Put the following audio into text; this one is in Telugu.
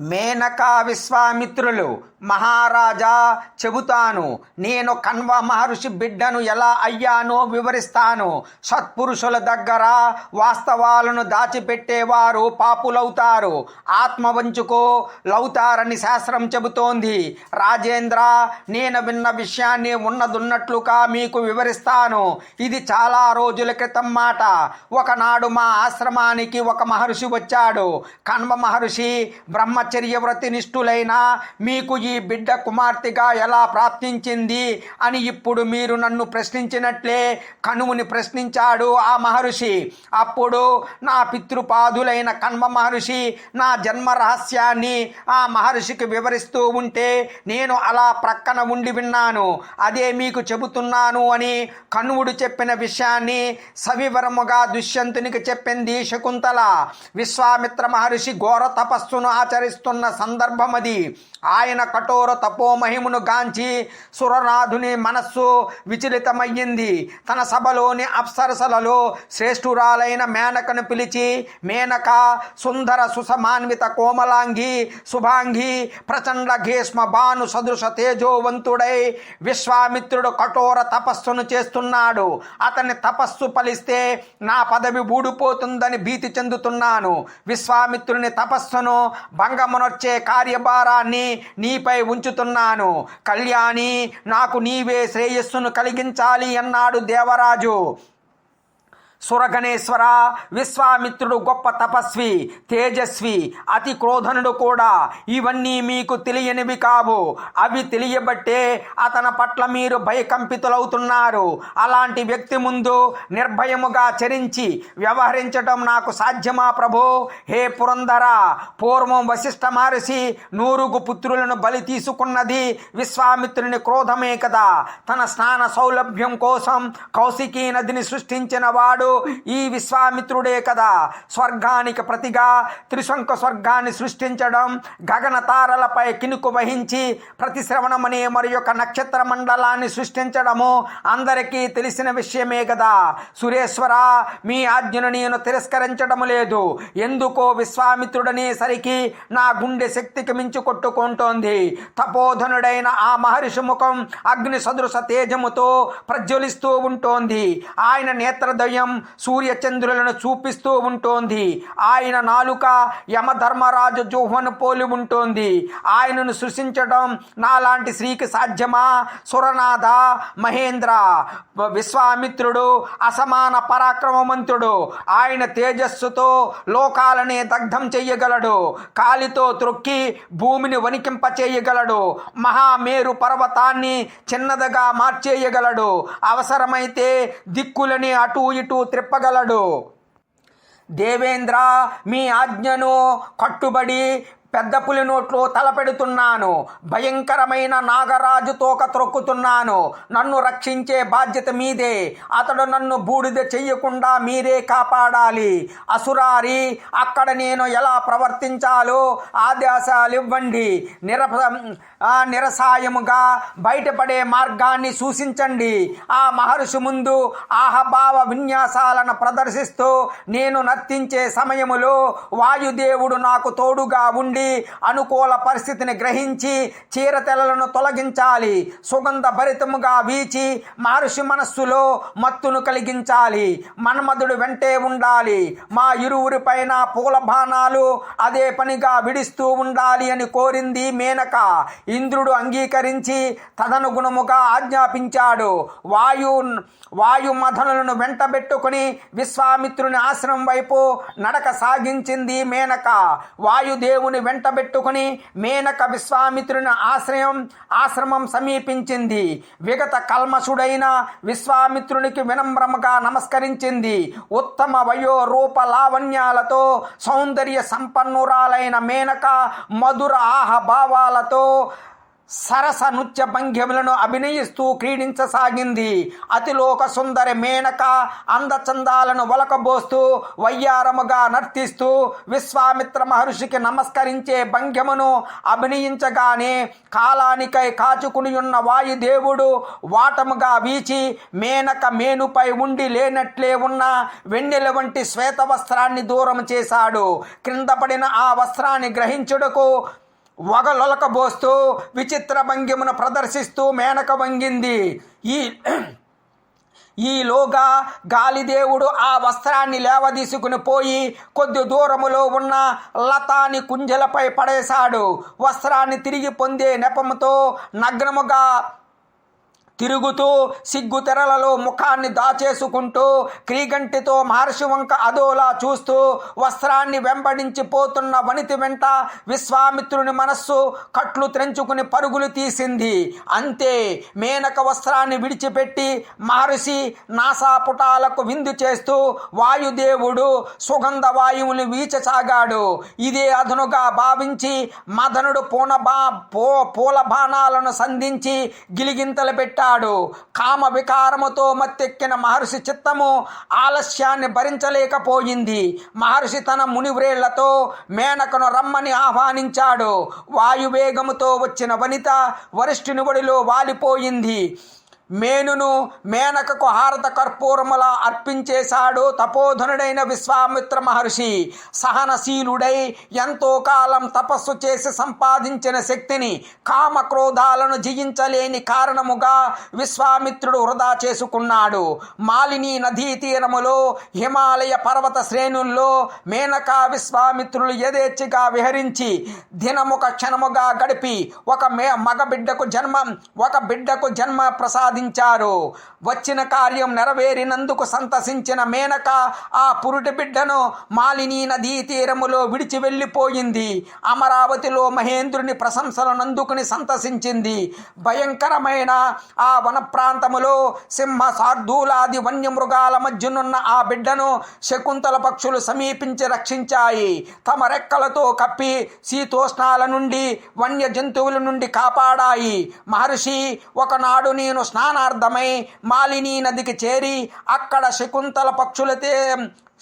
మేనకా విశ్వామిత్రులు మహారాజా చెబుతాను నేను కన్వ మహర్షి బిడ్డను ఎలా అయ్యానో వివరిస్తాను. సత్పురుషుల దగ్గర వాస్తవాలను దాచిపెట్టేవారు పాపులవుతారు. ఆత్మవంచుకో లవుతారని శాస్త్రం చెబుతోంది. రాజేంద్ర నేను విన్న విషయాన్ని ఉన్నదున్నట్లుగా మీకు వివరిస్తాను. ఇది చాలా రోజుల క్రితం మాట. ఒకనాడు మా ఆశ్రమానికి ఒక మహర్షి వచ్చాడు. కన్వ మహర్షి బ్రహ్మ బ్రహ్మచర్య వ్రతి నిష్ఠులైన మీకు ఈ బిడ్డ కుమార్తెగా ఎలా ప్రాప్తించింది? అని ఇప్పుడు మీరు నన్ను ప్రశ్నించినట్లే కనువుని ప్రశ్నించాడు ఆ మహర్షి. అప్పుడు నా పితృపాదులైన కన్వ మహర్షి నా జన్మ రహస్యాన్ని ఆ మహర్షికి వివరిస్తూ ఉంటే నేను అలా ప్రక్కన ఉండి విన్నాను. అదే మీకు చెబుతున్నాను అని కనువుడు చెప్పిన విషయాన్ని సవివరముగా దుష్యంతునికి చెప్పింది శకుంతల. విశ్వామిత్ర మహర్షి ఘోర తపస్సును ఆచరిస్తున్న సందర్భం అది. ఆయన కఠోర తపోమహిమును గాంచి సురనాథుని మనస్సు విచలితమయ్యింది. తన సభలోని అప్సరసలలో శ్రేష్ఠురాలైన మేనకను పిలిచి మేనక సుందర సుసమాన్విత కోమలాంగి శుభాంగి ప్రచండ గ్రీష్మ భాను సదృశ తేజోవంతుడై విశ్వామిత్రుడు కఠోర తపస్సును చేస్తున్నాడు. అతని తపస్సు ఫలిస్తే నా పదవి ఊడిపోతుందని భీతి చెందుతున్నాను. విశ్వామిత్రుని తపస్సును భంగమునొచ్చే కార్యభారాన్ని నీపై ఉంచుతున్నాను. కళ్యాణి నాకు నీవే శ్రేయస్సును కలిగించాలి అన్నాడు దేవరాజు. సురగణేశ్వర విశ్వామిత్రుడు గొప్ప తపస్వి తేజస్వి అతి క్రోధనుడు కూడా. ఇవన్నీ మీకు తెలియనివి కావు. అవి తెలియబట్టే అతని పట్ల మీరు భయకంపితులవుతున్నారు. అలాంటి వ్యక్తి ముందు నిర్భయముగా చరించి వ్యవహరించడం నాకు సాధ్యమా ప్రభు? హే పురంధర పూర్వం వశిష్ఠ మహర్షి నూరుగు పుత్రులను బలి తీసుకున్నది విశ్వామిత్రుని క్రోధమే కదా. తన స్నాన సౌలభ్యం కోసం కౌశికీ నదిని సృష్టించిన వాడు ఈ విశ్వామిత్రుడే కదా స్వర్గానికి ప్రతిగా త్రిశంక స్వర్గాన్ని సృష్టించడం గగన తారలపై కినుకు వహించి ప్రతిశ్రవణమనే మరి యొక్క నక్షత్ర మండలాన్ని సృష్టించడము అందరికీ తెలిసిన విషయమే కదా. సురేశ్వర మీ ఆజ్ఞను నేను తిరస్కరించడం లేదు. ఎందుకో విశ్వామిత్రుడనే సరికి నా గుండె శక్తికి మించి కొట్టుకుంటోంది. తపోధనుడైన ఆ మహర్షి ముఖం అగ్ని సదృశ తేజముతో ప్రజ్వలిస్తూ ఉంటోంది. ఆయన నేత్రదయం సూర్యచంద్రులను చూపిస్తూ ఉంటోంది. ఆయన నాలుక యమధర్మరాజు జుహ్వను పోలి ఉంటోంది. ఆయనను సృష్టించడం నాలాంటి స్త్రీకి సాధ్యమా? సురనాథ మహేంద్ర విశ్వామిత్రుడు అసమాన పరాక్రమవంతుడు ఆయన తేజస్సుతో లోకాలనే దగ్ధం చెయ్యగలడు. కాలితో త్రొక్కి భూమిని వణికింప చేయగలడు మహామేరు పర్వతాన్ని చిన్నదిగా మార్చేయగలడు. అవసరమైతే దిక్కులని అటు ఇటు త్రిప్పగలడు. దేవేంద్ర మీ ఆజ్ఞను కట్టుబడి పెద్ద పులి నోట్లో తలపెడుతున్నాను భయంకరమైన నాగరాజు తోక త్రొక్కుతున్నాను. నన్ను రక్షించే బాధ్యత మీదే. అతడు నన్ను బూడిద చెయ్యకుండా మీరే కాపాడాలి. అసురారి అక్కడ నేను ఎలా ప్రవర్తించాలో ఆదేశాలు ఇవ్వండి నిరప నిరసాయముగా బయటపడే మార్గాన్ని సూచించండి. ఆ మహర్షి ముందు ఆహభావ విన్యాసాలను ప్రదర్శిస్తూ నేను నర్తించే సమయములో వాయుదేవుడు నాకు తోడుగా ఉండి అనుకూల పరిస్థితిని గ్రహించి చీరతెలను తొలగించాలి. సుగంధ భరితముగా వీచి మహర్షి మనస్సులో మత్తును కలిగించాలి. మన్మధుడు వెంటే ఉండాలి. మా ఇరువురి పైన పూల బాణాలు అదే పనిగా విడిస్తూ ఉండాలి అని కోరింది మేనక. ఇంద్రుడు అంగీకరించి తదనుగుణముగా ఆజ్ఞాపించాడు. వాయు వాయు మధనులను వెంటబెట్టుకుని విశ్వామిత్రుని ఆశ్రమం వైపు నడక సాగించింది మేనక. వాయుదేవుని వెంటబెట్టుకుని మేనక విశ్వామిత్రుని ఆశ్రయం ఆశ్రమం సమీపించింది. విగత కల్మషుడైన విశ్వామిత్రునికి వినమ్రముగా నమస్కరించింది. ఉత్తమ వయో రూప లావణ్యాలతో సౌందర్య సంపన్నురాలైన మేనక మధుర ఆహభావాలతో సరస నృత్య భంగ్యములను అభినయిస్తూ క్రీడించసాగింది. అతిలోక సుందరి మేనక అందచందాలను వలకబోస్తూ వయ్యారముగా నర్తిస్తూ విశ్వామిత్ర మహర్షికి నమస్కరించే భంగ్యమును అభినయించగానే కాలానికై కాచుకునియున్న వాయుదేవుడు వాటముగా వీచి మేనక మేనుపై ఉండి లేనట్లే ఉన్న వెన్నెల వంటి శ్వేత వస్త్రాన్ని దూరం చేశాడు. క్రింద పడిన ఆ వస్త్రాన్ని గ్రహించుటకు వగలొలకబోస్తూ విచిత్ర భంగిమును ప్రదర్శిస్తూ మేనక వంగింది. ఈ ఈలోగా గాలిదేవుడు ఆ వస్త్రాన్ని లేవదీసుకుని పోయి కొద్ది దూరములో ఉన్న లతాని కుంజలపై పడేశాడు. వస్త్రాన్ని తిరిగి పొందే నెపముతో నగ్నముగా తిరుగుతూ సిగ్గు తెరలలో ముఖాన్ని దాచేసుకుంటూ క్రీగంటితో మహర్షి వంక అదోలా చూస్తూ వస్త్రాన్ని వెంబడించి పోతున్న వనితి వెంట విశ్వామిత్రుని మనస్సు కట్లు త్రెంచుకుని పరుగులు తీసింది. అంతే మేనక వస్త్రాన్ని విడిచిపెట్టి మహర్షి నాసాపుటాలకు విందు చేస్తూ వాయుదేవుడు సుగంధ వాయువుని వీచసాగాడు. ఇదే అదనుగా భావించి మదనుడు పూనబా పూ పూల బాణాలను సంధించి గిలిగింతలు పెట్టాడు. కామ వికారముతో మత్తెక్కిన మహర్షి చిత్తము ఆలస్యాన్ని భరించలేకపోయింది. మహర్షి తన మునివ్రేళ్ళతో మేనకను రమ్మని ఆహ్వానించాడు. వాయువేగముతో వచ్చిన వనిత వరిష్ఠుని ఒడిలో వాలిపోయింది. మేనును మేనకకు హారత కర్పూరములా అర్పించేశాడు తపోధనుడైన విశ్వామిత్ర మహర్షి. సహనశీలుడై ఎంతో కాలం తపస్సు చేసి సంపాదించిన శక్తిని కామ క్రోధాలను జయించలేని కారణముగా విశ్వామిత్రుడు వృధా చేసుకున్నాడు. మాలిని నదీ తీరములో హిమాలయ పర్వత శ్రేణుల్లో మేనకా విశ్వామిత్రులు యథేచ్ఛగా విహరించి దినముక క్షణముగా గడిపి ఒక మే మగబిడ్డకు జన్మం జన్మ ఒక బిడ్డకు జన్మ ప్రసాదించారు వచ్చిన కార్యం నెరవేరినందుకు సంతసించిన మేనక ఆ పురుటి బిడ్డను మాలిని నదీ తీరములో విడిచి వెళ్ళిపోయింది. అమరావతిలో మహేంద్రుని ప్రశంసలను అందుకుని సంతసించింది. భయంకరమైన ఆ వన ప్రాంతములో సింహ శార్దూలాది వన్యమృగాల మధ్యనున్న ఆ బిడ్డను శకుంతల పక్షులు సమీపించి రక్షించాయి. తమ రెక్కలతో కప్పి శీతోష్ణాల నుండి వన్య జంతువుల నుండి కాపాడాయి. మహర్షి ఒకనాడు నేను స్నానార్థమై మాలిని నదికి చేరి అక్కడ శకుంతల పక్షులతే